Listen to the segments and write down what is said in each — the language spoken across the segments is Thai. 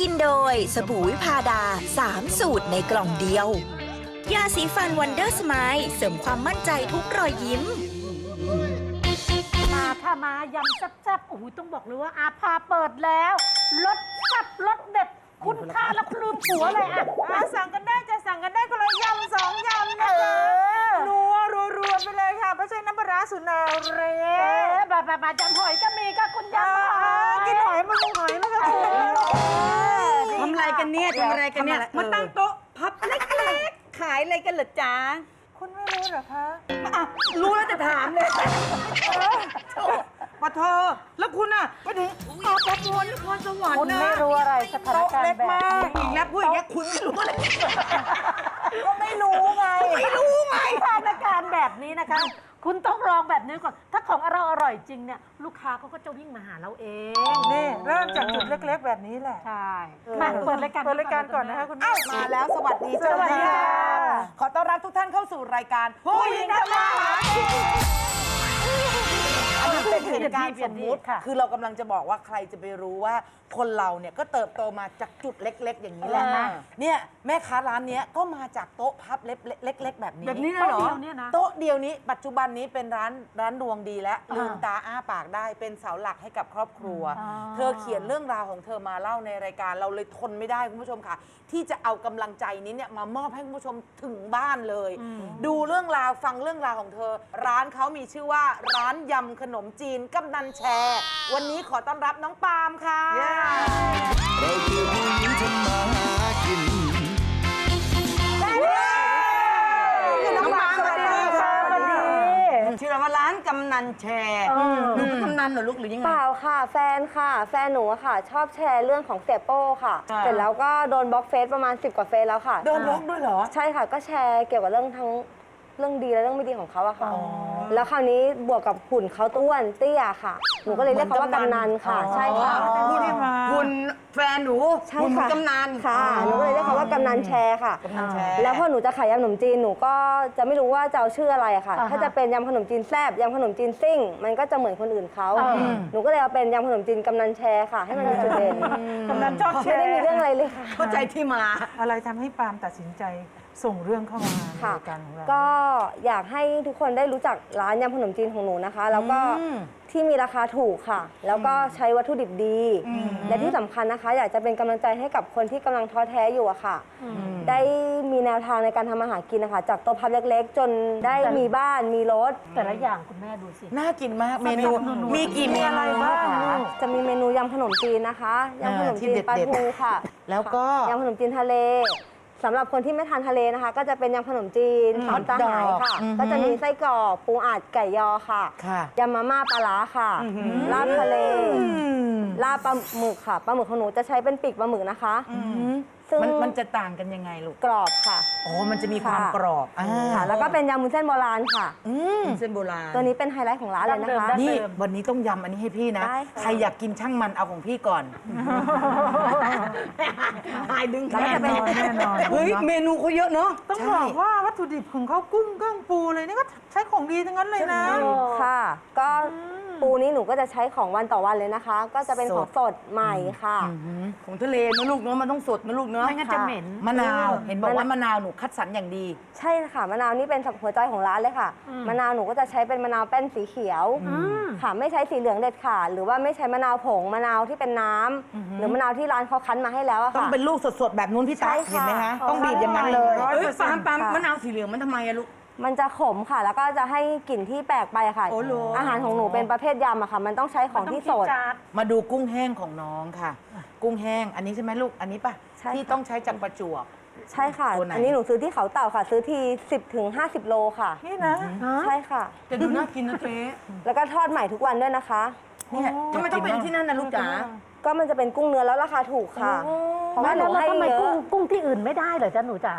กินโดย สบู่วิพาดา 3 สูตรในกล่องเดียว ยาสีฟันวันเดอร์สไมล์เสริมความมั่นใจทุกรอยยิ้ม มาค่ะมายำแซ่บๆโอ้โหต้องบอกเลยว่าอาภาเปิดแล้วรสแซ่บรสเด็ด คุณค่าแล้วลืมผัวเลยอะอะสั่งกันได้จะสั่งกันได้ก็เลยยำสองยำนะคะนัวรัวๆไปเลยค่ะไม่ใช่น้ำปลาร้าสุนาเรเอ๊ะแบบแบบแบบยำหอยก็มีก็คุณยำหอยกินหอยมันลงหอยแล้วค่ะคุณทำ อะไรกันเนี่ยทำอะไรกันเนี่ยทำอะไรมาตั้งโต๊ะพับเล็กๆ ขายอะไรกันเหรอจ๊ะคุณไม่รู้เหรอคะอะรู้แล้วจะถามเลยปะเธอ แล้วคุณอะไปถึงออกประมวลนครสวรรคุณค์นะไม่รู้อะไรสถานโต๊ะการเล็กณ์แบบมากนี้อีกแล้วพูดอย่างเงี้ยคุณไม่รู้อะไรก็ไม่รู้ไง ไม่รู้ไงสถานการณ์แบบนี้นะคะ คุณต้องลองแบบนี้ก่อน ถ้าของเราอร่อยจริงเนี่ยลูกค้าเขาก็จะวิ่งมาหาเราเองนี่เริ่มจากจุดเล็กๆ แบบนี้แหละ ใช่มาเปิดรายการเปิดรายการก่อนนะคะคุณแม่ มาแล้วสวัสดีสวัสดีค่ะ ขอต้อนรับทุกท่านเข้าสู่รายการผู้หญิงทำมาหากิน อันนี้เป็นเหตุการณ์สมมุติ ค่ะ คือเรากำลังจะบอกว่าใครจะไปรู้ว่า คนเราเนี่ยก็เติบโตมาจากจุดเล็ก ๆ อย่างนี้แหละอ่าเนี่ยแม่ค้าร้านเนี้ยก็มาจากโต๊ะพับเล็กๆแบบนี้ แบบนี้เลยเหรอ โต๊ะเดียวเนี่ยนะโต๊ะเดียวนี้ปัจจุบันนี้เป็นร้านร้านดวงดีแล้วอ่าลืมตาอ้าปากได้เป็นเสาหลักให้กับครอบครัวอ่าเธอเขียนเรื่องราวของเธอมาเล่าในรายการเราเลยทนไม่ได้คุณผู้ชมค่ะ ที่จะเอากำลังใจนี้เนี่ยมามอบให้คุณผู้ชมถึงบ้านเลย ดูเรื่องราวฟังเรื่องราวของเธอ ร้านเขามีชื่อว่าร้านยำขนมจีนกำนันแชร์ วันนี้ขอต้อนรับน้องปาล์มค่ะ เราคือผู้หญิงทำมาหากิน น้องปาล์มสวัสดีค่ะสวัสดีชื่อว่าร้านกำนันแชร์หนูเป็นกำนันเหรอลูกหรือยังไง เปล่าค่ะ แฟนค่ะ แฟนหนูอะค่ะ ชอบแชร์เรื่องของเสียโป้ค่ะค่ะเสร็จแล้วก็โดนบล็อกเฟซประมาณ 10 กว่าเฟซแล้วค่ะ โดนบล็อกด้วยเหรอ ใช่ค่ะ ก็แชร์เกี่ยวกับเรื่องทั้ง เรื่องดีและเรื่องไม่ดีของเขาอะค่ะ แล้วคราวนี้บวกกับหุ่นเขาต้วนเตี้ยค่ะ หนูก็เลยเรียกเขาว่ากำนันค่ะ ใช่ค่ะคุณคุณแฟนหนูใช่คุณค่ะกำนัน ค่ะ หนูก็เลยเรียกเขาว่ากำนันแชร์ค่ะ กำนันแชร์ แล้วพอหนูจะขายยำขนมจีน หนูก็จะไม่รู้ว่าจะเอาชื่ออะไรอะค่ะอ่าฮะถ้าจะเป็นยำขนมจีนแซบยำขนมจีนซิ่ง มันก็จะเหมือนคนอื่นเขาอืมหนูก็เลยเอาเป็นยำขนมจีนกำนันแชร์ค่ะ ให้มันมีจุดเด่นกำนันชอบแชไม่ร์ได้มีเรื่องอะไรเลยค่ะ เข้าใจที่มา อะไรทำให้ปาล์มตัดสินใจ ส่งเรื่องเข้ามาในค่ะ รายการของเรา ก็อยากให้ทุกคนได้รู้จักร้านยำขนมจีนของหนูนะคะ แล้วก็อืมที่มีราคาถูกค่ะ แล้วก็ใช้วัตถุดิบดีและที่สำคัญนะคะ อยากจะเป็นกำลังใจให้กับคนที่กำลังท้อแท้อยู่อะค่ะ ได้มีแนวทางในการทำอาหารกินนะคะ จากโต๊ะพับเล็กๆ จนได้มีบ้านมีรถ แต่ละอย่างคุณแม่ดูสิ น่ากินมากเมนูมีกี่เมนูอะไรบ้างลูก จะมีเมนูยำขนมจีนนะคะยำขนมจีนที่เด็ดๆปลาทูค่ะแล้วก็ ยำขนมจีนทะเล สำหรับคนที่ไม่ทานทะเลนะคะ ก็จะเป็นยำขนมจีนอืมสามสหายค่ะ อือหือก็จะมีไส้กรอกปูอัดไก่ยอค่ะค่ะยำมาม่าปลาร้าค่ะลาบทะเลลาบปลาหมึกค่ะปลาหมึกของหนูจะใช้เป็นปีกปลาหมึกนะคะ ซึ่งมันมันจะต่างกันยังไงลูกกรอบค่ะ อ๋อมันจะมีความค่ะ กรอบอ่าค่ะ แล้วก็เป็นยำมุ้นเส้นโบราณค่ะ อืม เส้นโบราณ ตัวนี้เป็นไฮไลท์ของร้านเลยนะคะ ดั้งเดิมนี่วันนี้ต้องยำอันนี้ให้พี่นะ ได้ค่ะใครอยากกินช่างมันเอาของพี่ก่อนหายดึงแล้วก็จะเป็นแน่นอน เฮ้ยเมนูเขาเยอะเนาะต้องใช่บอกว่าวัตถุดิบของเขากุ้งก้างปูเลยนี่ก็ใช้ของดีทั้งนั้นเลยนะ ค่ะ ก็ ปูนี้หนูก็จะใช้ของวันต่อวันเลยนะคะ ก็จะเป็นของสดใหม่ค่ะอื้อหือของทะเลนะลูกเนาะมันต้องสดนะลูกเนาะไม่งั้นจะเหม็น มะนาว เห็นบอกว่ามะนาวหนูคัดสรรอย่างดี ใช่ค่ะมะนาวนี่เป็นหัวใจของร้านเลยค่ะ มะนาวหนูก็จะใช้เป็นมะนาวแป้นสีเขียวค่ะไม่ใช้สีเหลืองเด็ดขาดหรือว่าไม่ใช้มะนาวผงมะนาวที่เป็นน้ำหรือมะนาวที่ร้านเขาคั้นมาให้แล้วอะต้องค่ะเป็นลูกสดๆแบบนู้นพี่ตั๊กใช่ค่ะเห็นไหมคะต้องบีบอย่างนั้นเลยร้อยเฮ้ยเปอร์เซ็นปาต์ล์มปาล์มค่ะมะนาวสีเหลืองมันทำไมอะลูก มันจะขมค่ะ แล้วก็จะให้กลิ่นที่แปลกไปค่ะ โอ้โห อาหารของหนูเป็นประเภทยำอะค่ะ มันต้องใช้ของที่สด มาดูกุ้งแห้งของน้องค่ะ กุ้งแห้งอันนี้ใช่ไหมลูกอันนี้ป่ะใช่ที่ค่ะต้องใช้จากประจวบ ใช่ค่ะ ตัวไหน อันนี้หนูซื้อที่เขาเต่าค่ะ ซื้อที 10ถึง50 โลค่ะ นี่นะใช่ค่ะ แต่ดูน่ากินนะเจ๊แล้วก็ทอดใหม่ทุกวันด้วยนะคะ เนี่ยทำไมต้องเป็นที่นั่นนะลูกจ๋าก็มันจะเป็นกุ้งเนื้อแล้วราคาถูกค่ะ เพราะว่าหนูแล้วให้ทำไมเยกุ้งอะกุ้งที่อื่นไม่ได้เหรอจ๊ะหนูจ๋า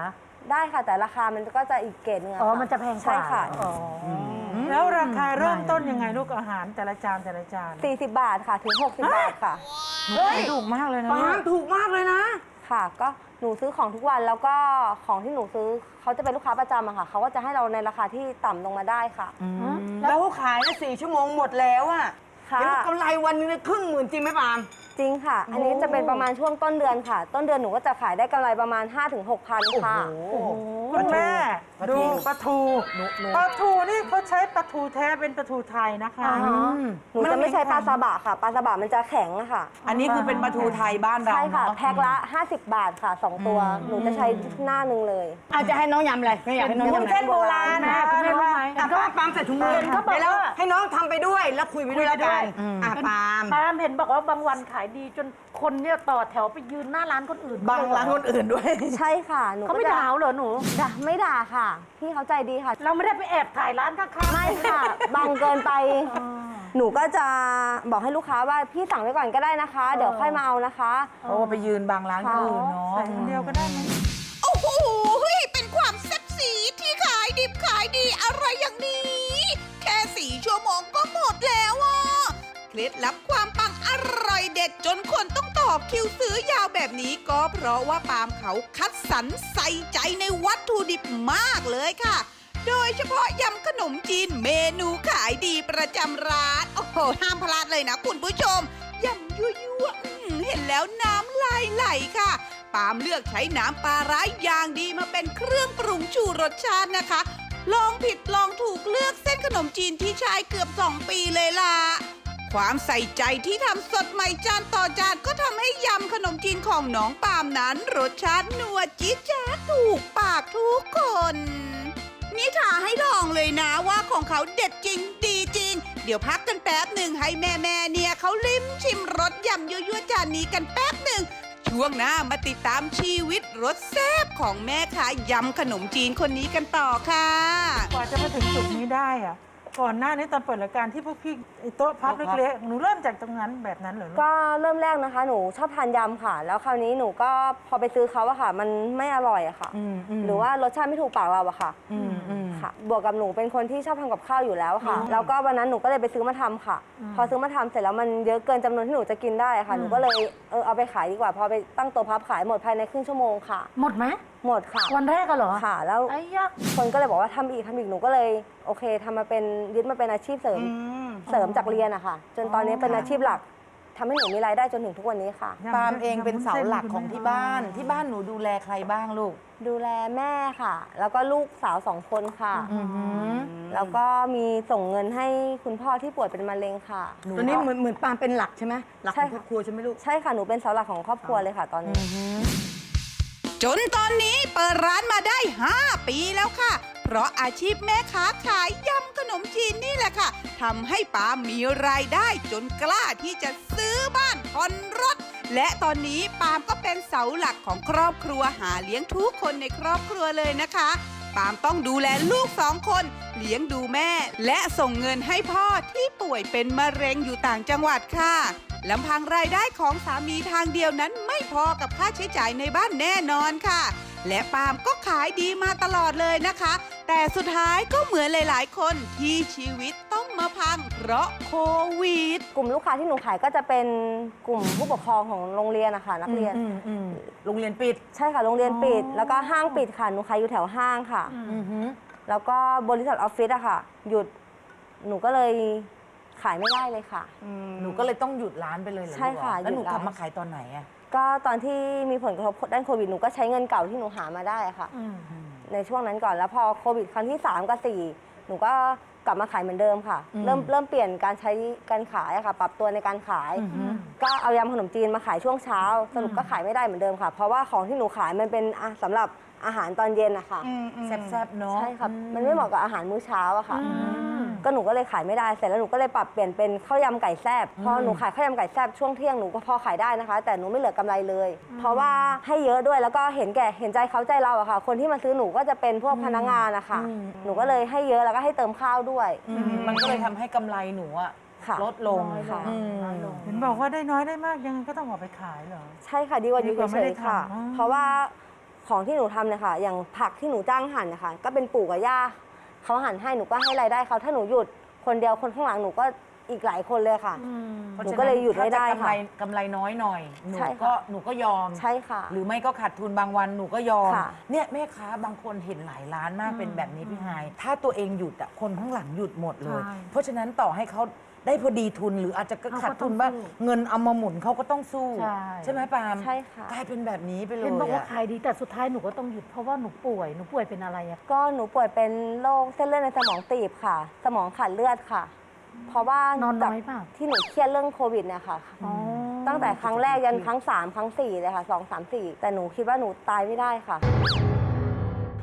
ได้ค่ะ แต่ราคามันก็จะอีกเกรดเนื้อะอ๋อ ค่มันจะแพงกใช่ว่าค่ะ อ๋ออแล้วราคาเริ่มต้นยังไงลูกอาหารแต่ละจานแต่ละจาน40 บาทค่ะถึง 60 บาทค่ะ เฮ้ยถูกมากเลยนะปาล์มถูกมากเลยนะ ค่ะ ก็หนูซื้อของทุกวันแล้วก็ของที่หนูซื้อเขาจะเป็นลูกค้าประจำอะค่ะเขาก็จะให้เราในราคาที่ต่ำลงมาได้ค่ะ แล้วเขาขายนะสี่ชั่วโมงหมดแล้วอะ ค่ะ เห็นว่ากำไรวันหนึงเนี่ยครึ่งหมื่นจริงไหมปาล์ม จริงค่ะ อันนี้จะเป็นประมาณช่วงต้นเดือนค่ะ ต้นเดือนหนูก็จะขายได้กำไรประมาณ 5-6พันค่ะคุณแม่ปลาทูดูปลาทูหนูหนูปลาทูนี่เขาใช้ปลาทูแท้เป็นปลาทูไทยนะคะหนูจะไม่ใช้ปลาซาบะค่ะปลาซาบะมันจะแข็งอะค่ะ อันนี้คือเป็นปลาทูไทยบ้านเราใช่ค่ะเนาะแพ็คละ 50 บาทค่ะ 2 ตัวหนูจะใช้หน้าหนึ่งเลยเอาจะให้น้องยำอะไรไม่อยากให้น้องยำอะไรเส้นโบราณนะคุณแม่รู้ไหมอะปาล์มใส่ถุงมือเห็นเขาบอกเดี๋ยวแล้วว่าให้น้องทำไปด้วยแล้วคุยไปด้วยแล้วกันอะปาล์มปาล์มเห็นบอกว่าบางวันขายดีจนคนเนี่ยต่อแถวไปยืนหน้าร้านคนอื่น บางร้านคนอื่นด้วย ใช่ค่ะหนูเขาก็ไม่จะด่าเหรอหนูด่าไม่ด่าค่ะ พี่เขาใจดีค่ะ เราไม่ได้ไปแอบถ่ายร้านข้างๆไม่ค่ะบางเกินไป หนูก็จะบอกให้ลูกค้าว่าพี่สั่งไว้ก่อนก็ได้นะคะ เดี๋ยวค่อยมาเอานะคะ เพราะว่าไปยืนบางร้านคนอื่นเนาะใส่คนเดียวก็ได้ไหมโอ้โหเป็นความแซ่บสีที่ขายดิบขายดีอะไรอย่างนี้ แค่สี่ชั่วโมงก็หมดแล้วอะเค ล็ดลับความปังอร่อยเด็ดจนคนต้องต่อคิวซื้อยาวแบบนี้ก็เพราะว่าปามเขาคัดสรรใส่ใจในวัตถุดิบมากเลยค่ะ โดยเฉพาะยำขนมจีนเมนูขายดีประจำร้าน โอ้โห ห้ามพลาดเลยนะคุณผู้ชมยำยั่วๆอื้อหือเห็นแล้วน้ำลายไหลค่ะปามเลือกใช้น้ำปลาร้ายอย่างดีมาเป็นเครื่องปรุงชูรสชาตินะคะ ลองผิดลองถูกเลือกเส้นขนมจีนที่ใช้เกือบ 2 ปีเลยล่ะ ความใส่ใจที่ทำสดใหม่จานต่อจานก็ทำให้ยำขนมจีนของน้องปามนั้น รสชาตินัวจี๊ดจ๊าถูกปากทุกคนนี่ท้าให้ลองเลยนะว่าของเขาเด็ดจริงดีจริง เดี๋ยวพักกันแป๊บหนึ่งให้แม่แม่เนี่ยเขาลิ้มชิมรสยำยั่วๆจานนี้กันแป๊บหนึ่งช่วงหน้ามาติดตามชีวิตรสแซ่บของแม่ค้ายำขนมจีนคนนี้กันต่อค่ะ กว่าจะมาถึงจุดนี้ได้อะ ก่อนหน้านี้ตอนเปิดรายการที่พวกพี่ไอ้โต๊ะพับเล็กๆหนูเริ่มจากตรงนั้นแบบนั้นเหรอลูกก็เริ่มแรกนะคะ หนูชอบทานยำค่ะ แล้วคราวนี้หนูก็พอไปซื้อเขาอะค่ะ มันไม่อร่อยอะค่ะหรือว่ารสชาติไม่ถูกปากเราอะค่ะ ค่ะ บวกกับหนูเป็นคนที่ชอบทำกับข้าวอยู่แล้วค่ะ แล้วก็วันนั้นหนูก็เลยไปซื้อมาทำค่ะ พอซื้อมาทำเสร็จแล้วมันเยอะเกินจำนวนที่หนูจะกินได้ค่ะ หนูก็เลยเออเอาไปขายดีกว่า พอไปตั้งโต๊ะพับขายหมดภายในครึ่งชั่วโมงค่ะ หมดไหมหมดค่ะ วันแรกอะเหรอค่ะ แล้วไอ้ยะคนก็เลยบอกว่าทำอีกทำอีก หนูก็เลยโอเคทำมาเป็นยึดมาเป็นอาชีพเสริม เสริมจากเรียนอะค่ะ จนตอนนี้เป็นอาชีพหลัก ทำให้หนูมีรายได้จนถึงทุกวันนี้ค่ะ ปาล์มเองเป็นเสาหลักของที่บ้าน ที่บ้านหนูดูแลใครบ้างลูก ดูแลแม่ค่ะ แล้วก็ลูกสาวสองคนค่ะ แล้วก็มีส่งเงินให้คุณพ่อที่ป่วยเป็นมะเร็งค่ะตัวนี้เหมือนเหมือนปาล์มเป็นหลักใช่ไหมหลักขใช่องค่ะครอบครัวใช่ไหมลูก ใช่ค่ะ หนูเป็นเสาหลักของครอบครัวเลยค่ะ ตอนนี้ จนตอนนี้เปิดร้านมาได้ 5 ปีแล้วค่ะ เพราะอาชีพแม่ค้าขายยำขนมจีนนี่แหละค่ะทำให้ปาล์มมีรายได้จนกล้าที่จะซื้อ บ้านผ่อนรถ และตอนนี้ปาล์มก็เป็นเสาหลักของครอบครัวหาเลี้ยงทุกคนในครอบครัวเลยนะคะปาล์มต้องดูแลลูกสองคน เลี้ยงดูแม่ และส่งเงินให้พ่อที่ป่วยเป็นมะเร็งอยู่ต่างจังหวัดค่ะ ลำพังรายได้ของสามีทางเดียวนั้นไม่พอกับค่าใช้จ่ายในบ้านแน่นอนค่ะ และปาล์มก็ขายดีมาตลอดเลยนะคะ แต่สุดท้ายก็เหมือนหลายๆ คนที่ชีวิตต้องมาพังเพราะโควิด กลุ่มลูกค้าที่หนูขายก็จะเป็นกลุ่มผู้ปกครองของโรงเรียนนะคะนักเรียนโรงเรียนปิด ใช่ค่ะโรงเรียนปิด แล้วก็ห้างปิดค่ะหนูขายอยู่แถวห้างค่ะแล้วก็บริษัทออฟฟิศอะค่ะ หยุดหนูก็เลย ขายไม่ได้เลยค่ะ หนูก็เลยต้องหยุดร้านไปเลยเหรอใช่ค่ะลูกแล้วหนูหยุดร้าน กลับมาขายตอนไหนอะก็ตอนที่มีผลกระทบด้านโควิดหนูก็ใช้เงินเก่าที่หนูหามาได้อะค่ะ ในช่วงนั้นก่อนแล้วพอโควิดครั้งที่ 3 กับ 4 หนูก็กลับมาขายเหมือนเดิมค่ะ เริ่มเริ่มเปลี่ยนการใช้การขายอะค่ะ ปรับตัวในการขาย ก็เอายำขนมจีนมาขายช่วงเช้า สรุปก็ขายไม่ได้เหมือนเดิมค่ะ เพราะว่าของที่หนูขายมันเป็นอะสำหรับอาหารตอนเย็นอะค่ะแซ่บๆเนาะ ใช่ค่ะมันไม่เหมาะกับอาหารมื้อเช้าอะค่ะ ก็หนูก็เลยขายไม่ได้เสร็จแล้วหนูก็เลยปรับเปลี่ยนเป็นข้าวยำไก่แซบพอหนูขายข้าวยำไก่แซบช่วงเที่ยงหนูก็พอขายได้นะคะ แต่หนูไม่เหลือกำไรเลย เพราะว่าให้เยอะด้วยแล้วก็เห็นแก่เห็นใจเขาใจเราอะค่ะ คนที่มาซื้อหนูก็จะเป็นพวกพนักงานนะคะหนูก็เลยให้เยอะแล้วก็ให้เติมข้าวด้วย มันก็เลยทำให้กำไรหนูอะค่ะลดลงน้อยค่ะอืมเห็นบอกว่าได้น้อยได้มากยังไงก็ต้องออกไปขายเหรอใช่ค่ะดีกว่าอดียู่กว่าไม่เฉได้ยๆค่ะทำอ๋อเพราะว่าของที่หนูทำเนี่ยค่ะ อย่างผักที่หนูจ้างหั่นนะคะก็เป็นปู่กับย่า เขาหันให้หนูก็ให้รายได้เขาถ้าหนูหยุดคนเดียวคนข้างหลังหนูก็ อีกหลายคนเลยค่ะพราะหนูฉะก็เลยหยุดไม่ได้ถ้าจะกำไรค่ะกำไรน้อยหน่อยหนูใช่ค่ะก็หนูก็ยอม ใช่ค่ะ หรือไม่ก็ขาดทุนบางวันหนูก็ยอม ค่ะ เนี่ยแม่ค้าบางคนเห็นหลายร้านมากเป็นแบบนี้พี่ไฮายถ้าตัวเองหยุดอะคนข้างหลังหยุดหมดเลย ใช่เพราะฉะนั้นต่อให้เขาได้พอดีทุนหรืออาจจะขาดทุนเขาก็ต้องบ้างสู้เงินเอามาหมุนเขาก็ต้องสู้ใช่ไหมปาล์มใช่ค่ะ กลายเป็นแบบนี้ไปเลยเห็นบอกว่าอะขายดีแต่สุดท้ายหนูก็ต้องหยุดเพราะว่าหนูป่วยหนูป่วยเป็นอะไรอะก็หนูป่วยเป็นโรคเส้นเลือดในสมองตีบค่ะ สมองขาดเลือดค่ะ เพราะว่านอนน้อยจากเปล่า ที่หนูเครียดเรื่องโควิดเนี่ยค่ะ อ๋อตั้งแต่ครั้งแรกยันครั้งสามครั้งสี่เลยค่ะสองสามสี่แต่หนูคิดว่าหนูตายไม่ได้ค่ะ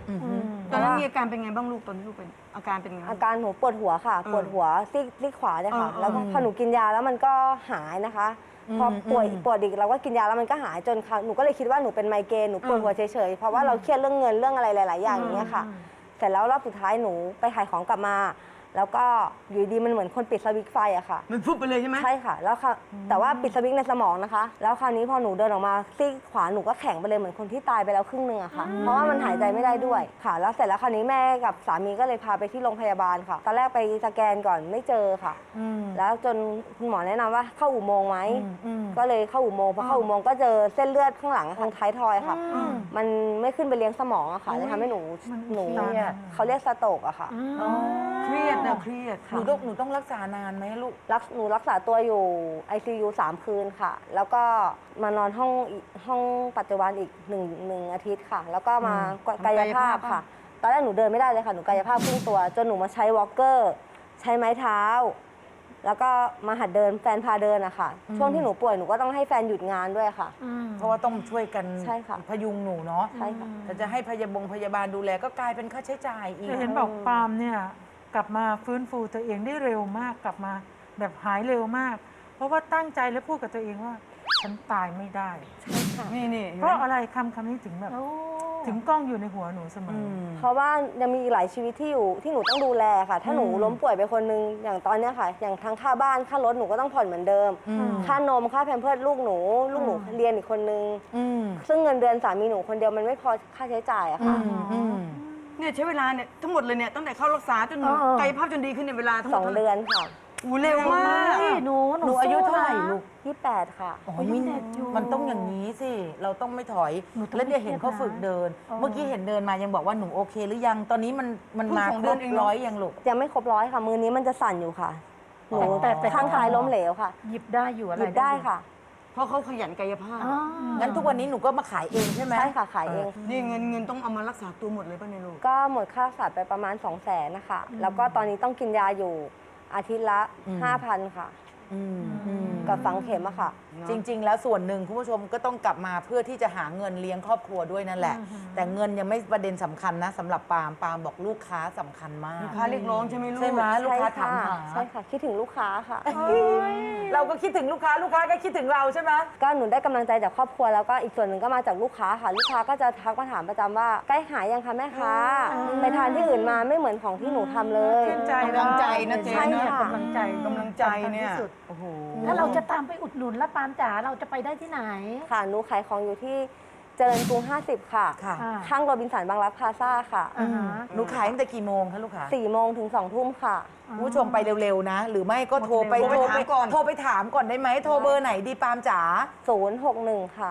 อืมตอนนั้นมีอาการเป็นไงบ้างลูกตอนที่ลูกเป็นอาการเป็นไงอาการหนูปวดหัวค่ะ เออปวดหัวซีกซีกขวาเนี่ยค่ะ เออแล้วก็เออพอหนูกินยาแล้วมันก็หายนะคะ พอป่วยปวดอีกเราก็กินยาแล้วมันก็หายจนครั้งหนูก็เลยคิดว่าหนูเป็นไมเกรนหนูปวดหัวเฉยๆเพราะว่าเราเครียดเรื่องเงินเรื่องอะไรหลาย ๆ อย่างอย่างเงี้ยค่ะ เสร็จแล้วรอบสุดท้ายหนูไปขายของกลับมา แล้วก็อยู่ดีมันเหมือนคนปิดสวิตช์ไฟอะค่ะ มันฟุบไปเลยใช่ไหม ใช่ค่ะ แล้วค่ะแต่ว่าปิดสวิตช์ในสมองนะคะ แล้วคราวนี้พอหนูเดินออกมาซีกขวาหนูก็แข็งไปเลยเหมือนคนที่ตายไปแล้วครึ่งหนึ่งอะค่ะ เพราะว่ามันหายใจไม่ได้ด้วยค่ะ แล้วเสร็จแล้วคราวนี้แม่กับสามีก็เลยพาไปที่โรงพยาบาลค่ะ ตอนแรกไปสแกนก่อนไม่เจอค่ะ แล้วจนคุณหมอแนะนำว่าเข้าอุโมงค์ไหม ก็เลยเข้าอุโมงค์พอเข้าอุโมงค์ก็เจอเส้นเลือดข้างหลังทางท้ายทอยค่ะ มันไม่ขึ้นไปเลี้ยงสมองอะค่ะเลยทำให้หนูหนูเขาเรียกสโตรกอะค่ะ เครียดนะเครียดหนูต้องหนูต้องรักษานานไหมลูก รักหนูรักษาตัวอยู่ ICU 3คืนค่ะ แล้วก็มานอนห้องอีกห้องปัจจุบันอีกหนึ่งหนึ่งอาทิตย์ค่ะ แล้วก็มากายภาพค่ะ ตอนแรกหนูเดินไม่ได้เลยค่ะหนูกายภาพครึ่งตัว จนหนูมาใช้วอล์กเกอร์ ใช้ไม้เท้า แล้วก็มาหัดเดินแฟนพาเดินอะค่ะช่วงที่หนูป่วยหนูก็ต้องให้แฟนหยุดงานด้วยค่ะเพราะว่าต้องช่วยกันใช่ค่ะ พยุงหนูเนาะใช่ค่ะ แต่จะให้พยาบงพยาบาลดูแลก็กลายเป็นค่าใช้จ่ายอีกแต่เห็นบอกปาล์มเนี่ย กลับมาฟื้นฟูตัวเองได้เร็วมากกลับมาแบบหายเร็วมาก เพราะว่าตั้งใจและพูดกับตัวเองว่า ฉันตายไม่ได้ นี่นี่เพราะอะไรคำคำนี้ถึงแบบ ถึงกล้องอยู่ในหัวหนูเสมออเพราะว่ายังมีอีกหลายชีวิตที่อยู่ที่หนูต้องดูแลค่ะ ถ้าหนูล้มป่วยไปคนนึงอย่างตอนเนี้ยค่ะ อย่างทั้งค่าบ้านค่ารถหนูก็ต้องผ่อนเหมือนเดิม ค่านมค่าแพมเพิร์สลูกหนู ลูกหนูเรียนอีกคนนึงอืมซึ่งเงินเดือนสามีหนูคนเดียวมันไม่พอค่าใช้จ่ายอะค่ะ อืม เนี่ยใช้เวลาเนี่ยทั้งหมดเลยเนี่ยตั้งแต่เข้ารักษาจนเออเออกายภาพจนดีขึ้นในยเวลาทั้งหสมอดงเดือนค่ะอู้เร็วมากนี่หนูหนูอายุเท่าไหร่สู้นะ ลูก ยี่แปดค่ะ โอ้อายุมีเด็กอยู่มันต้องอย่างนี้สิ เราต้องไม่ถอย หนูต้องแล้วเนี่ยเห็นเขาไม่เครียดนะฝึกเดินเออเมื่อกี้เห็นเดินมายังบอกว่าหนูโอเคหรือยัง ตอนนี้มันมันเพิ่งมาสองคเดืรอนบเองเนอะร้อยยังลูก ยังไม่ครบร้อยค่ะ มือนี้มันจะสั่นอยู่ค่ะ หนูแต่แต่ ข้างซ้ายล้มเหลวค่ะหยิบได้อยู่อะไรหยิบได้ค่ะ เพราะเขาขยันกายภาพอ๋องั้นทุกวันนี้หนูก็มาขายเองใช่ไหมใช่ค่ะขายเอง นี่เงินเงินต้องเอามารักษาตัวหมดเลยป่ะเนี่ยลูก ก็หมดค่ารักษาไปประมาณ 2 0 0แสนนะคะ แล้วก็ตอนนี้ต้องกินยาอยู่อาทิตย์ละ 5,000 ค่ะอืมอืม กับฝังเข็มอะค่ะ จริง ๆ แล้วส่วนหนึ่งคุณผู้ชมก็ต้องกลับมาเพื่อที่จะหาเงินเลี้ยงครอบครัวด้วยนั่นแหละ แต่เงินยังไม่ประเด็นสำคัญนะสำหรับปาล์มปาล์มบอกลูกค้าสำคัญมาก ลูกค้าเรียกร้องใช่ไหมลูก ใช่ไหมลูกค้าถามใช่หาค่ะใช่ค่ะ คิดถึงลูกค้าค่ะ เราก็คิดถึงลูกค้าลูกค้าก็คิดถึงเราใช่ไหม ก็หนูได้กำลังใจจากครอบครัวแล้วก็อีกส่วนหนึ่งก็มาจากลูกค้าค่ะ ลูกค้าก็จะทักมาถามประจำว่าใกล้หายยังคะแม่ค้าไปทานที่อื่นมาไม่เหมือนของที่หนูทำเลย ชื่นใจกำลังใจนะเจ๊ใช่เนอะค่ะ กำลังใจกำลังใจเนี่ย สำคัญที่สุดโอ้โหถ้าเราจะตามไปอุดหนุนแล้วปาล์มจ๋าเราจะไปได้ที่ไหน ค่ะหนูขายของอยู่ที่เจริญกรุง 50 ค่ะ ค่ะอ่า ข้างโรบินสันบางรักพลาซ่าค่ะอ่าฮะ หนูขายตั้งแต่กี่โมงคะลูกค้า4โมงถึง2ทุ่มค่ะ คุณผู้ชมไปเร็วๆนะ หรือไม่ก็โทรไปโทรไปถามก่อนโทรไปถามก่อนได้ไหมโทรเบอร์ไหนดีปาล์มจ๋า 061 ค่ะ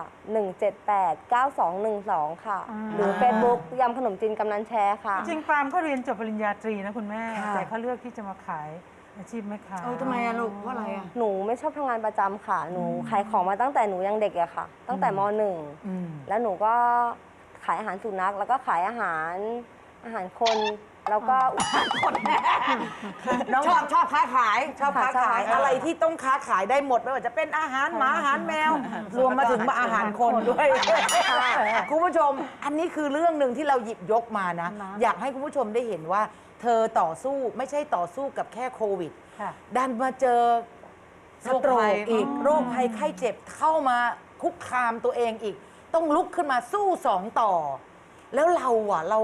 178 9212 ค่ะ อ่า หรือ Facebook ยำขนมจีนกำนันแชร์ค่ะ จริงๆปาล์มเขาเรียนจบปริญญาตรีนะคุณแม่ ค่ะ แต่เขาเลือกที่จะมาขาย อาชีพแม่ค้าเออทำไมอะลูกเพราะอะไรอะหนูไม่ชอบทำงานประจำค่ะ หนูขายของมาตั้งแต่หนูยังเด็กอะค่ะ ตั้งแต่มหนึ่ง อืมแล้วหนูก็ขายอาหารสุนัข แล้วก็ขายอาหารอาหารคน แล้วก็ น้องชอบชอบค้าขายชอบค้าชอบขายค้าขาย อะไรที่ต้องค้าขายได้หมดไม่ว่าจะเป็นอาหารหมาอาหารแมว รวมมาถึงมาอาหารคนด้วยคุณผู้ชม อันนี้คือเรื่องหนึ่งที่เราหยิบยกมานะ อยากให้คุณผู้ชมได้เห็นว่า เธอต่อสู้ไม่ใช่ต่อสู้กับแค่โควิด ค่ะ ดันมาเจอสโตรโรคภักย อีก โรคภัยไข้เจ็บเข้ามาคุกคามตัวเองอีก ต้องลุกขึ้นมาสู้สองต่อ แล้วเราอะเรา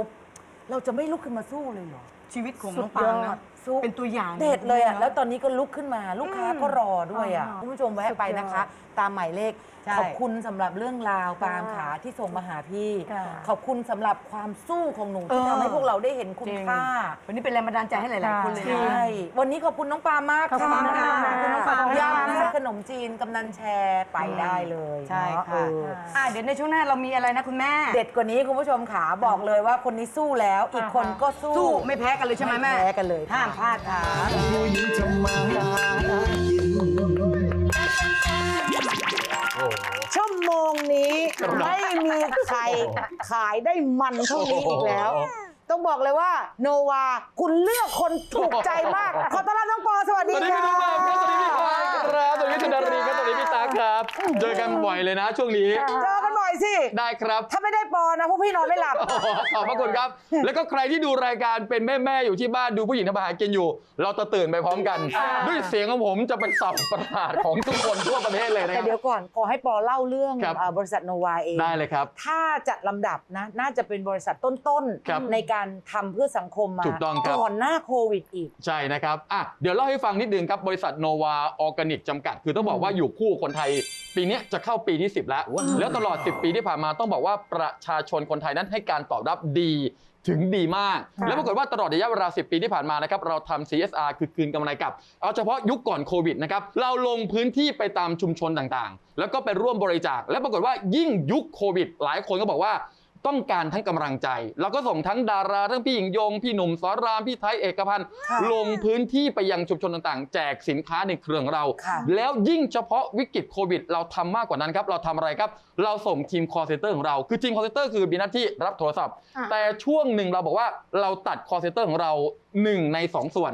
เราจะไม่ลุกขึ้นมาสู้เลยเหรอ ชีวิตของน้องปางนะ สู้เป็นตัวอย่างเด็ดเลยอะนแล้วตอนนี้ก็ลุกขึ้นมาลูกค้าก็รอด้วยอะคุณผู้ชมแวะไปนะคะ ตามหมายเลขใช่ขอบคุณสำหรับเรื่องราวปาล์มขาที่ส่งมาหาพี่ ค่ะ ขอบคุณสำหรับความสู้ของหนูที่เออ ทำให้พวกเราได้เห็นคุณจริงค่า วันนี้เป็นแรงบันดาลใจให้หลาย ๆ คนเลยใชนะ่ วันนี้ขอบคุณน้องปาล์มมากขอบคุณค่ะค่ะขอบคุณน้องปาล์มขอบคุณยำค่ะขนมจีนกำนันแชร์ไปได้เลยใช่เนาค่ะ เอออะเดี๋ยวในช่วงหน้าเรามีอะไรนะคุณแม่ เด็ดกว่านี้คุณผู้ชมขาบอกเลยว่าคนนี้สู้แล้ว อีกคนก็สู้สู้ไม่แพ้กันเลยใช่ไหมแม่ แพ้กันเลยห้ามพาดค่ะผู้หญิงทำมาหากินชั่วโมงนี้ไม่มีใครขายได้มันเท่านี้อีกแล้ว ต้องบอกเลยว่า โนวาคุณเลือกคนถูกใจมาก ขอต้อนรับน้องปอสวัสสดีวัสดีค่ะพี่นุ๊กครับสวัสดีพี่ควายครับสวัสดีพี่สุดารีครับสวัสดีพี่ตาครับ เจอกันบ่อยเลยนะช่วงนี้เจ อกันหน่อยสิ ได้ครับ ถ้าไม่ได้ปอนะพวกพี่นอนไม่หลับ โอ้โหขอบพระคุณครับ แล้วก็ใครที่ดูรายการเป็นแม่ ๆ อยู่ที่บ้านดูผู้หญิงทำอาหารกินอยู่ เราจะตื่นไปพร้อมกันด้วยเสียงของผมจะเป็นสับประหลาดของทุกคนทั่วประเทศเลยนะคแต่รับ เดี๋ยวก่อนขอให้ปอเล่าเรื่องครับ เอ่อบริษัทโนวาเอง ได้เลยครับ ถ้าจัดลำดับนะ น่าจะเป็นบริษัทต้นครับๆในการทำเพื่อสังคมมาถูกต้องครับ ก่อนหน้าโควิดอีก ใช่นะครับ อะ เดี๋ยวเล่าให้ฟังนิดนึงครับ บริษัทโนวาออร์แกนิกจำกัด คือต้องบอกว่าอยู่คู่คนไทย ปีเนี้ยจะเข้าปีที่ 10 แล้ว แล้วตลอด 10ปีที่ผ่านมาต้องบอกว่าประชาชนคนไทยนั้นให้การตอบรับดีถึงดีมาก แล้วปรากฏว่าตลอดระยะเวลา 10 ปีที่ผ่านมานะครับเราทำ CSR คือคืนกำไรกลับ เอาเฉพาะยุคก่อนโควิดนะครับเราลงพื้นที่ไปตามชุมชนต่างๆ แล้วก็ไปร่วมบริจาค และปรากฏว่ายิ่งยุคโควิด หลายคนก็บอกว่า ต้องการทั้งกำลังใจเราก็ส่งทั้งดาราทั้งพี่หญิงยง พี่หนุ่มสอนรามพี่ไทยเอกพันธ์ค่ะลงพื้นที่ไปยังชุมชนต่างๆ แจกสินค้าในเครือของเราค่ะแล้วยิ่งเฉพาะวิกฤตโควิด เราทำมากกว่านั้นครับ เราทำอะไรครับ เราส่งทีม call center ของเรา คือทีม call center คือมีหน้าที่รับโทรศัพท์อะแต่ช่วงหนึ่งเราบอกว่าเราตัด call center ของเรา1ใน2ส่วน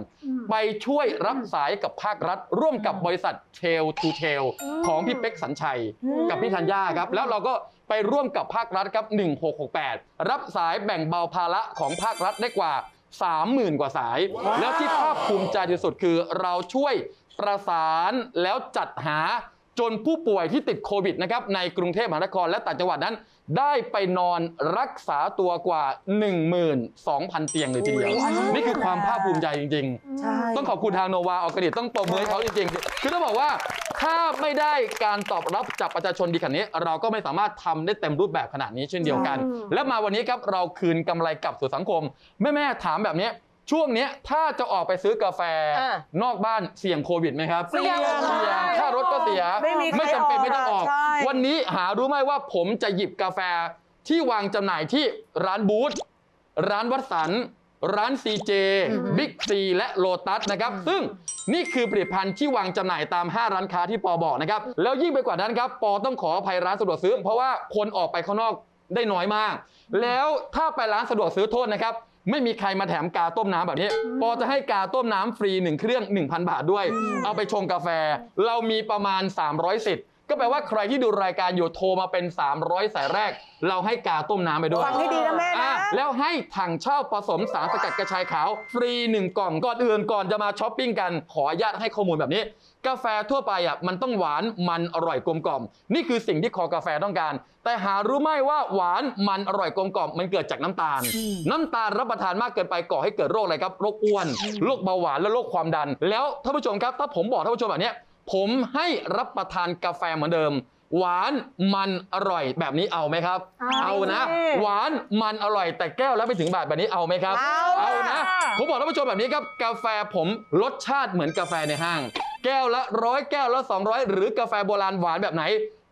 ไปช่วยรับสายกับภาครัฐ ร่วมกับบริษัท Tail to Tail ของพี่เป็กสัญชัย กับพี่ธัญญาครับแล้วเราก็ ไปร่วมกับภาครัฐครับ1668 รับสายแบ่งเบาภาระของภาครัฐได้กว่า 30,000 กว่าสาย แล้วที่ภาคภูมิใจที่สุดคือเราช่วยประสานแล้วจัดหา จนผู้ป่วยที่ติดโควิดนะครับในกรุงเทพมหานครและต่างจังหวัดนั้น ได้ไปนอนรักษาตัวกว่า 12,000 เตียงเลยทีเดียว นี่คือความภาคภูมิใจจริงๆใช่ต้องขอบคุณทางโนวาออร์แกนิกต้องปรบมือให้เขาจริงๆ คือต้องบอกว่าถ้าไม่ได้การตอบรับจากประชาชนดีขนาดนี้ เราก็ไม่สามารถทำได้เต็มรูปแบบขนาดนี้เช่นเดียวกัน และมาวันนี้ครับเราคืนกำไรกลับสู่สังคมแม่ๆถามแบบนี้ ช่วงเนี้ยถ้าจะออกไปซื้อกาแฟอะนอกบ้านเสี่ยงโควิดไหมครับเสี่ยงเสี่ยงค่ารถก็เสียไม่มีใครจำเป็นไม่ต้องออก ออกอะใช่ วันนี้หารู้ไหมว่าผมจะหยิบกาแฟที่วางจำหน่ายที่ร้านบูธร้านวัดสัน ร้าน CJ บิ๊กซีและโลตัสนะครับ ซึ่งนี่คือผลิตภัณฑ์ที่วางจำหน่ายตาม 5 ร้านค้าที่ปอบอกนะครับ แล้วยิ่งไปกว่านั้นครับ ปอต้องขออภัยร้านสะดวกซื้อ เพราะว่าคนออกไปข้างนอกได้น้อยมาก แล้วถ้าไปร้านสะดวกซื้อโทษนะครับ ไม่มีใครมาแถมกาต้มน้ำแบบนี้ ปอจะให้กาต้มน้ำฟรี 1 เครื่อง 1,000 บาทด้วย เอาไปชงกาแฟ เรามีประมาณ 300สิทธิ์ก็แปลว่าใครที่ดูรายการอยู่โทรมาเป็น 300 สายแรก เราให้กาต้มน้ำไปด้วยฟังให้ดีนะแม่นะอะแล้วให้ถังเช่าผสมสารสกัดกระชายขาว ฟรี 1 กล่องก่อนอื่นก่อนจะมาช้อปปิ้งกันขออนุญาตให้ข้อมูลแบบนี้ กาแฟทั่วไปอะมันต้องหวานมันอร่อยกลมกล่อม นี่คือสิ่งที่คอกาแฟต้องการ แต่หารู้ไหมว่าหวานมันอร่อยกลมกล่อม มันเกิดจากน้ำตาล น้ำตาลรับประทานมากเกินไปก่อให้เกิดโรคอะไรครับโรคอ้วนโรคเบาหวานและโรคความดัน แล้วท่านผู้ชมครับถ้าผมบอกท่านผู้ชมแบบเนี้ยผมให้รับประทานกาแฟเหมือนเดิม หวานมันอร่อยแบบนี้เอาไหมครับ เอานะ หวานมันอร่อยแต่แก้วแล้วไปถึงบาทแบบนี้เอาไหมครับ เอานะผมบอกท่านผู้ชมแบบนี้ครับกาแฟผมรสชาติเหมือนกาแฟในห้าง แก้วละร้อยแก้วละ 200 หรือกาแฟโบราณหวานแบบไหน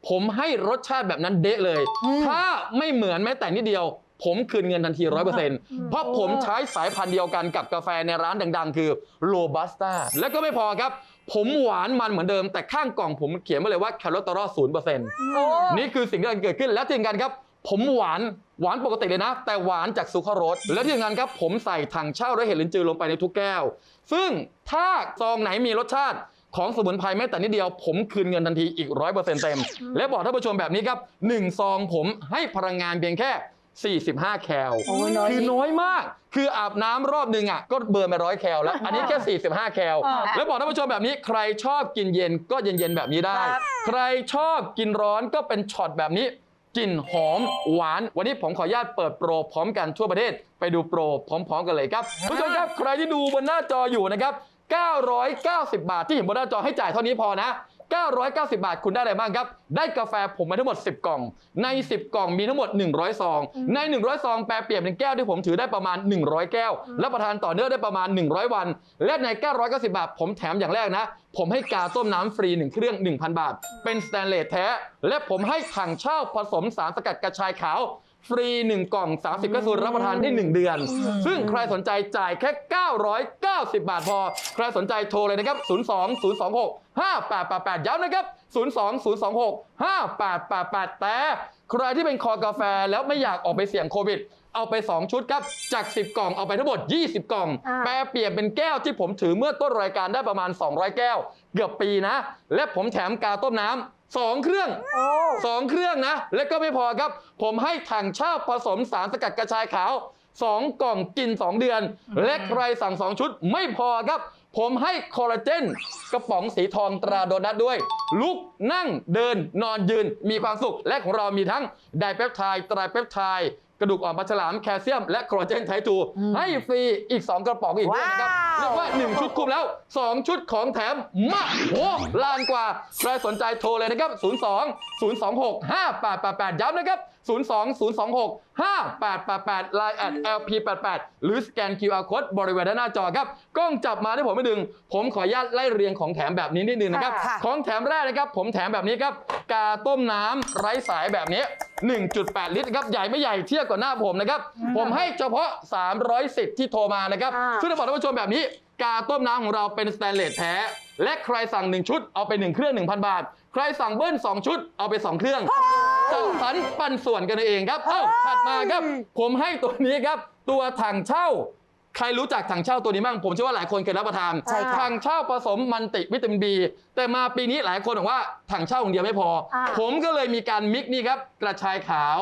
ผมให้รสชาติแบบนั้นเดะเลย ถ้าไม่เหมือนแม้แต่นิดเดียว ผมคืนเงินทันทีร้อยเปอร์เซ็นต์เพราะผมใช้สายพันธุ์เดียวกันกับกาแฟในร้านดังๆ คือโรบัสต้าแล้วก็ไม่พอครับ ผมหวานมันเหมือนเดิม แต่ข้างกล่องผมเขียนไว้เลยว่าแคลอตอรอลศูนย์เปอร์เซ็นต์นี่คือสิ่งที่กำลังเกิดขึ้นและที่สำคัญครับผมหวานหวานปกติเลยนะ แต่หวานจากซูคราโรสและที่สำคัญครับ ผมใส่ถังเช่าและเห็ดลินจือลงไปในทุกแก้ว ซึ่งถ้าซองไหนมีรสชาติของสมุนไพรแม้แต่นิดเดียว ผมคืนเงินทันทีอีกร้อยเปอร์เซ็นต์เต็ม และบอกท่านผู้ชมแบบนี้ครับหนึ่งซองผมให้พลังงานเพียงแค่ 45 แคลคือน้อยมาก คืออาบน้ำรอบหนึ่งอะก็เบิร์นไปร้อยแคลแล้ว อันนี้แค่ 45 แคลแล้วบอกท่านผู้ชมแบบนี้ใครชอบกินเย็นก็เย็นๆแบบนี้ได้ใครชอบกินร้อนก็เป็นช็อตแบบนี้กลิ่นหอมหวาน วันนี้ผมขออนุญาตเปิดโปรพร้อมกันทั่วประเทศ ไปดูโปรพร้อม ๆ กันเลยครับผู้ชมครับใครที่ดูบนหน้าจออยู่นะครับ 990 บาทที่เห็นบนหน้าจอให้จ่ายเท่านี้พอนะ 990 บาทคุณได้อะไรบ้างครับ ได้กาแฟผมมาทั้งหมด 10 กล่อง ใน 10 กล่องมีทั้งหมด 100 ซอง ใน 100 ซอง แปรเปลี่ยนเป็นแก้วที่ผมถือได้ประมาณ 100 แก้ว และประทานต่อเนื่องได้ประมาณ 100 วัน และใน 990 บาท ผมแถมอย่างแรกนะ ผมให้กาต้มน้ำฟรี 1 เครื่อง 1,000 บาท เป็นสแตนเลสแท้ และผมให้ถังเช่าผสมสารสกัดกระชายขาวฟรี 1 กล่อง 30แคปซูลรับประทานได้ 1 เดือน ซึ่งใครสนใจจ่ายแค่ 990 บาทพอ ใครสนใจโทรเลยนะครับ 02 026 5888 ย้ำนะครับ 02 026 5888 แต่ใครที่เป็นคอกาแฟแล้วไม่อยากออกไปเสี่ยงโควิด เอาไป 2 ชุดครับ จาก 10 กล่องเอาไปทั้งหมด 20 กล่องอ่าแปรเปลี่ยนเป็นแก้วที่ผมถือเมื่อต้นรายการได้ประมาณ 200 แก้ว เกือบปีนะ และผมแถมกาต้มน้ำสองเครื่องสองเครื่องนะ และก็ไม่พอครับ ผมให้ถังเช่าผสมสารสกัดกระชายขาว2กล่องกิน 2 เดือน และใครสั่ง 2 ชุดไม่พอครับ ผมให้คอลลาเจนกระป๋องสีทองตราโดนัทด้วย ลุกนั่งเดินนอนยืนมีความสุข และของเรามีทั้งไดเปปไทด์ไตรเปปไทด์กระดูกอ่อนปลาฉลามแคลเซียม และคอลลาเจนไททูให้ฟรีอีก 2 กระป๋องอีกด้วยนะครับว้าวเรียกว่า 1 ชุดคุ้มแล้ว 2 ชุดของแถมมากโอ้ลานกว่า ใครสนใจโทรเลยนะครับ 02 026 5888 ย้ำนะครับ 02 026 5888 Line at LP88 หรือสแกน QR Code บริเวณด้านหน้าจอครับ กล้องจับมาที่ผมไม่ดึง ผมขออนุญาตไล่เรียงของแถมแบบนี้นิดนึงนะครับ ค่ะของแถมแรกนะครับ ผมแถมแบบนี้ครับ กาต้มน้ำไร้สายแบบนี้ 1.8 ลิตรครับ ใหญ่ไม่ใหญ่เทียบกับหน้าผมนะครับ ผมให้เฉพาะ 300สิทธิ์ที่โทรมานะครับอ่า ซึ่งจะบอกท่านผู้ชมแบบนี้ กาต้มน้ำของเราเป็นสแตนเลสแท้ และใครสั่ง 1 ชุดเอาไป 1 เครื่อง 1,000 บาท ใครสั่งเบิ้ล2 ชุดเอาไป 2 เครื่องจัดสรรปันส่วนกันเองครับ เอ้าถัดมาครับ ผมให้ตัวนี้ครับ ตัวถังเช่า ใครรู้จักถังเช่าตัวนี้บ้างผมเชื่อว่าหลายคนเคยรับประทานใช่ค่ะถังเช่าผสมมันติวิตามินบีแต่มาปีนี้หลายคนบอกว่าถังเช่าอย่างเดียวไม่พอ อ่าผมก็เลยมีการมิกนี่ครับกระชายขาว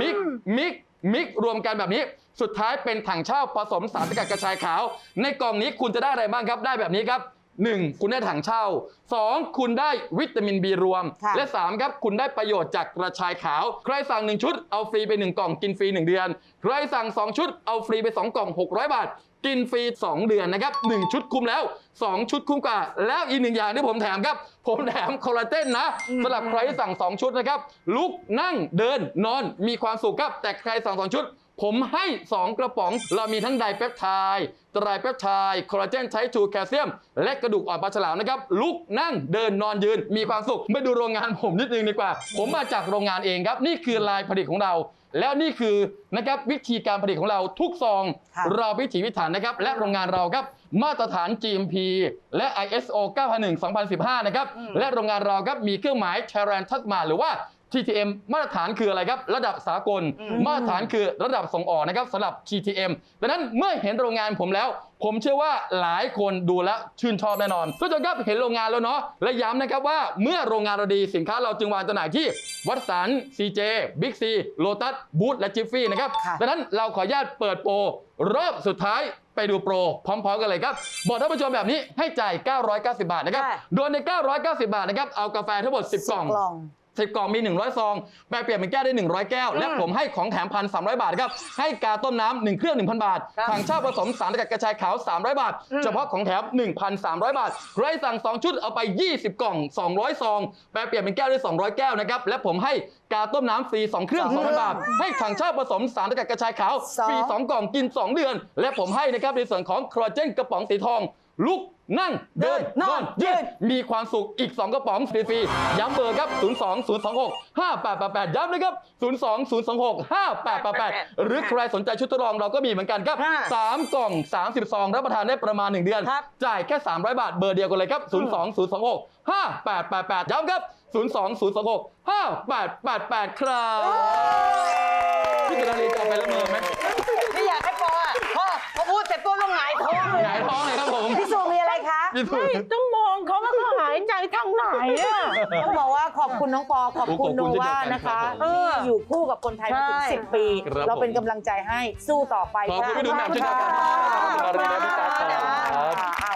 มิกมิกมิกรวมกันแบบนี้ สุดท้ายเป็นถังเช่าผสมสารสกัดกระชายขาว ในกล่องนี้คุณจะได้อะไรบ้างครับได้แบบนี้ครับ 1. คุณได้ถังเช่า 2. คุณได้วิตามินบีรวม ค่ะและ 3 ครับ คุณได้ประโยชน์จากกระชายขาว ใครสั่ง 1 ชุดเอาฟรีไป 1 กล่องกินฟรี 1 เดือน ใครสั่ง 2 ชุดเอาฟรีไป 2 กล่อง 600 บาท กินฟรี 2 เดือนนะครับ 1 ชุดคุ้มแล้ว 2 ชุดคุ้มกว่า แล้วอีกหนึ่งอย่างที่ผมแถมครับ ผมแถมคอลลาเจนนะสำหรับใครที่สั่ง 2 ชุดนะครับลุกนั่งเดินนอนมีความสุขครับแต่ใครสั่ง 2 ชุด ผมให้ 2 กระป๋อง เรามีทั้งไดเปปไทด์ไตรเปปไทด์คอลลาเจนใช้ชูแคลเซียม และกระดูกอ่อนปลาฉลามนะครับ ลุกนั่งเดินนอนยืน มีความสุขไปดูโรงงานผมนิดนึงดีกว่า ผมมาจากโรงงานเองครับ นี่คือลายผลิตของเรา แล้วนี่คือนะครับวิธีการผลิตของเราทุกซอง ค่ะ เราพิถีพิถันนะครับ และโรงงานเราครับมาตรฐาน GMP และ ISO 9001 2015 นะครับ และโรงงานเราครับมีเครื่องหมาย t e r a n t a s m a หรือว่า TTM มาตรฐานคืออะไรครับ ระดับสากล มาตรฐานคือระดับส่งออกนะครับสำหรับ TTM ดังนั้นเมื่อเห็นโรงงานผมแล้ว ผมเชื่อว่าหลายคนดูแล้วชื่นชอบแน่นอนทุกท่านครับเห็นโรงงานแล้วเนาะและย้ำนะครับว่าเมื่อโรงงานเราดีสินค้าเราจึงวางจำหน่ายที่วัดสัน CJ Big C Lotus Boot และ Jiffy นะครับค่ะดังนั้นเราขออนุญาตเปิดโปรรอบสุดท้ายไปดูโปร พร้อมๆกันเลยครับ บอกท่านผู้ชมแบบนี้ให้จ่าย 990 บาทนะครับค่ะโดยใน 990 บาทนะครับ เอากาแฟทั้งหมด 10 กล่องกล่อง 10 กล่องมี 100 ซอง แปลเปลี่ยนเป็นแก้วได้ 100 แก้ว และผมให้ของแถมพันสามบาทครับ ให้กาต้มน้ำหนึ่งเครื่อง 1,000 บาท ถังเช่าผสมสารสกัดกระชายขาว 300 บาท เฉพาะของแถม 1,300 บาท ใครสั่ง 2 ชุดเอาไป 20 กล่อง 200 ซอง แปลเปลี่ยนเป็นแก้วได้ 200 แก้วนะครับ และผมให้กาต้มน้ำฟรี2เครื่อง2,000บาท ให้ถังเช่าผสมสารสกัดกระชายขาวฟรี2กล่องกิน 2 เดือน และผมให้นะครับในส่วนของคอลลาเจนกระป๋องสีทองลุก นั่งเดินนอนยืนมีความสุขอีก 2 กระป๋องฟรีๆย้ำเบอร์ครับ 0 2 0 2 6 5 8 8 8 ย้ำนะครับ 0 2 0 2 6 5 8 8 8 หรือใครสนใจชุดทดลองเราก็มีเหมือนกันครับค่ะ3กล่อง 30ซองรับประทานได้ประมาณ 1 เดือนครับจ่ายแค่ 300 บาทเบอร์เดียวกันเลยครับ 0 2 0 2 6 5 8 8 8 ย้ำครับ 0 2 0 2 6 5 8 8 8 ครับพี่กระลีจะเอาไปละเมอไหมไม่อยากให้ปออะพอพอพูดเสร็จตัวต้องหงายท้องเลยหงายท้องเลยครับผม พี่สุมีอะไรคะพี่สุต้องมองเขาว่าเขาหายใจทางไหนอะต้องบอกว่าขอบคุณน้องปอขอบคุณโนวานะคะเออที่อยู่คู่กับคนไทยมาถึงใช่10ปี ครับเราเป็นกำลังใจให้สู้ต่อไปขอบคุณพี่ดูแหม่มเช่นเดียวกันขอบคุณครับพี่ตั๊กครับ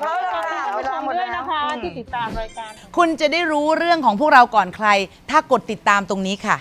เอาละค่ะเวลาหมดด้วยแล้ว นะคะที่ติดตามรายการ คุณจะได้รู้เรื่องของพวกเราก่อนใคร ถ้ากดติดตามตรงนี้ค่ะ